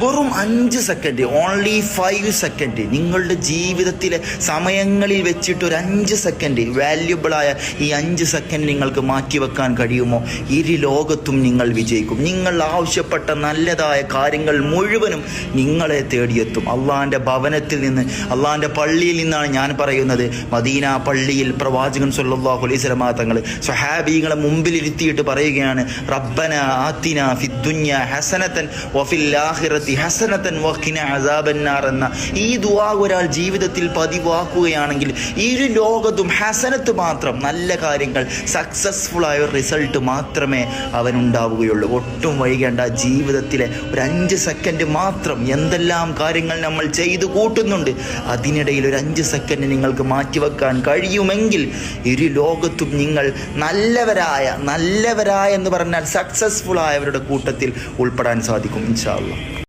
വെറും അഞ്ച് second only five second നിങ്ങളുടെ ജീവിതത്തിലെ സമയങ്ങളിൽ വെച്ചിട്ട് ഒരു അഞ്ച് സെക്കൻഡ് വാല്യുബിളായ ഈ അഞ്ച് സെക്കൻഡ് നിങ്ങൾക്ക് മാറ്റിവെക്കാൻ കഴിയുമോ? ഇരു ലോകത്തും നിങ്ങൾ വിജയിക്കും. നിങ്ങൾ ആവശ്യപ്പെട്ട നല്ലതായ കാര്യങ്ങൾ മുഴുവനും നിങ്ങളെ തേടിയെത്തും. അള്ളാഹാന്റെ ഭവനത്തിൽ നിന്ന് അള്ളാഹാന്റെ പള്ളിയിൽ നിന്നാണ് ഞാൻ പറയുന്നത്. മദീന പള്ളിയിൽ പ്രവാചകൻ സല്ലാഹു അലൈഹി സ്വലമാ തങ്ങൾ സ്വഹാബീങ്ങളെ മുമ്പിലിരുത്തിയിട്ട് പറയുകയാണ് റബ്ബന ആത്തിന ഫിദ്ദുന്യ ഹസനത്തൻ വഫിൽ ആഖിറത്തി ഹസനത്തൻ വഖിന അസാബന്നാർ എന്ന ഈ ദുവാ ഒരാൾ ജീവിതത്തിൽ പതിവാക്കുകയാണെങ്കിൽ ഇരു ലോകത്തും ഹസനത്ത് മാത്രം നല്ല കാര്യങ്ങൾ സക്സസ്ഫുൾ ആയ ഒരു റിസൾട്ട് മാത്രമേ അവനുണ്ടാവുകയുള്ളൂ. ഒട്ടും വൈകേണ്ട ജീവിതത്തിലെ ഒരു അഞ്ച് സെക്കൻഡ് മാത്രം എന്തെല്ലാം കാര്യങ്ങൾ നമ്മൾ ചെയ്തു കൂട്ടുന്നുണ്ട് അതിനിടയിൽ ഒരു അഞ്ച് സെക്കൻഡ് നിങ്ങൾക്ക് മാറ്റിവെക്കാൻ കഴിയുമെങ്കിൽ ഇരു ലോകത്തും നിങ്ങൾ നല്ലവരായ നല്ലവരായ എന്ന് പറഞ്ഞാൽ സക്സസ്ഫുൾ ആയവരുടെ കൂട്ടത്തിൽ ഉൾപ്പെടാൻ സാധിക്കും ഇൻഷാ അള്ളാ